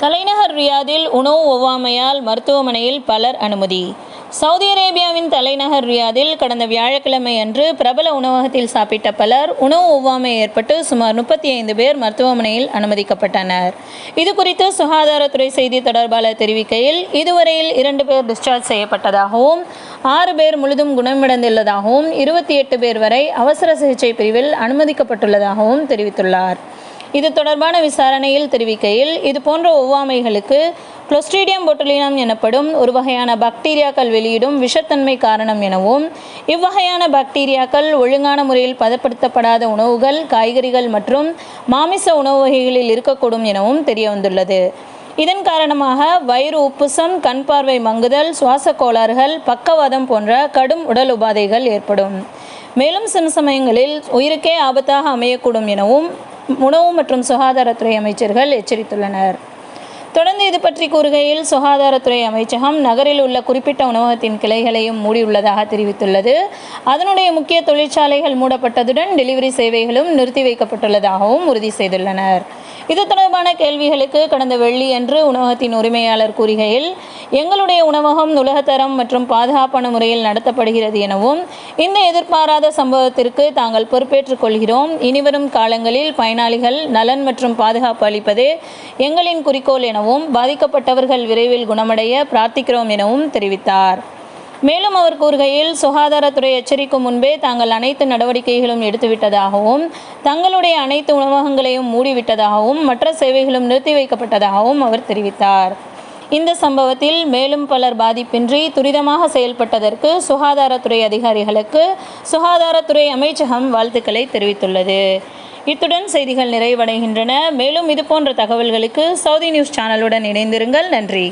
தலைநகர் ரியாதில் உணவு ஒவ்வாமையால் மருத்துவமனையில் பலர் அனுமதி. சவுதி அரேபியாவின் தலைநகர் ரியாதில் கடந்த வியாழக்கிழமை அன்று பிரபல உணவகத்தில் சாப்பிட்ட பலர் உணவு ஒவ்வாமை ஏற்பட்டு சுமார் முப்பத்தி ஐந்து பேர் மருத்துவமனையில் அனுமதிக்கப்பட்டனர். இது குறித்து சுகாதாரத்துறை செய்தி தொடர்பாளர் தெரிவிக்கையில் இதுவரையில் இரண்டு பேர் டிஸ்சார்ஜ் செய்யப்பட்டதாகவும் ஆறு பேர் முழுதும் குணமடைந்துள்ளதாகவும் இருபத்தி எட்டு பேர் வரை அவசர சிகிச்சை பிரிவில் அனுமதிக்கப்பட்டுள்ளதாகவும் தெரிவித்துள்ளார். இது தொடர்பான விசாரணையில் தெரிவிக்கையில் இது போன்ற ஒவ்வாமைகளுக்கு கிளோஸ்ட்ரீடியம் பொட்டுலினம் எனப்படும் ஒரு வகையான பாக்டீரியாக்கள் வெளியிடும் விஷத்தன்மை காரணம் எனவும் இவ்வகையான பாக்டீரியாக்கள் ஒழுங்கான முறையில் பதப்படுத்தப்படாத உணவுகள் காய்கறிகள் மற்றும் மாமிச உணவு வகைகளில் இருக்கக்கூடும் எனவும் தெரியவந்துள்ளது. இதன் காரணமாக வயிறு உப்புசம் கண் பார்வை மங்குதல் சுவாச கோளாறுகள் பக்கவாதம் போன்ற கடும் உடல் உபாதைகள் ஏற்படும். மேலும் சில சமயங்களில் உயிருக்கே ஆபத்தாக அமையக்கூடும் எனவும் உணவு மற்றும் சுகாதாரத்துறை அமைச்சர்கள் எச்சரித்துள்ளனர். தொடர்ந்து இது பற்றி கூறுகையில் சுகாதாரத்துறை அமைச்சகம் நகரில் உள்ள குறிப்பிட்ட உணவகத்தின் கிளைகளையும் மூடியுள்ளதாக தெரிவித்துள்ளது. அதனுடைய முக்கிய தொழிற்சாலைகள் மூடப்பட்டதுடன் டெலிவரி சேவைகளும் நிறுத்தி வைக்கப்பட்டுள்ளதாகவும் உறுதி செய்துள்ளனர். இது தொடர்பான கேள்விகளுக்கு கடந்த வெள்ளியன்று உணவகத்தின் உரிமையாளர் கூறுகையில் எங்களுடைய உணவகம் உலகத்தரம் மற்றும் பாதுகாப்பான முறையில் நடத்தப்படுகிறது எனவும் இந்த எதிர்பாராத சம்பவத்திற்கு தாங்கள் பொறுப்பேற்றுக் கொள்கிறோம். இனிவரும் காலங்களில் பயனாளிகள் நலன் மற்றும் பாதுகாப்பு அளிப்பதே எங்களின் குறிக்கோள் எனவும் எனவும் பாதிக்கப்பட்டவர்கள் விரைவில் குணமடைய பிரார்த்திக்கிறோம் எனவும் தெரிவித்தார். மேலும் அவர் கூறுகையில் சுகாதாரத்துறை எச்சரிக்கும் முன்பே தாங்கள் அனைத்து நடவடிக்கைகளும் எடுத்துவிட்டதாகவும் தங்களுடைய அனைத்து உணவகங்களையும் மூடிவிட்டதாகவும் மற்ற சேவைகளும் நிறுத்தி வைக்கப்பட்டதாகவும் அவர் தெரிவித்தார். இந்த சம்பவத்தில் மேலும் பலர் பாதிப்பின்றி துரிதமாக செயல்பட்டதற்கு சுகாதாரத்துறை அதிகாரிகளுக்கு சுகாதாரத்துறை அமைச்சகம் வாழ்த்துக்களை தெரிவித்துள்ளது. இத்துடன் செய்திகள் நிறைவடைகின்றன. மேலும் இதுபோன்ற தகவல்களுக்கு சவுதி நியூஸ் சேனலுடன் இணைந்திருங்கள். நன்றி.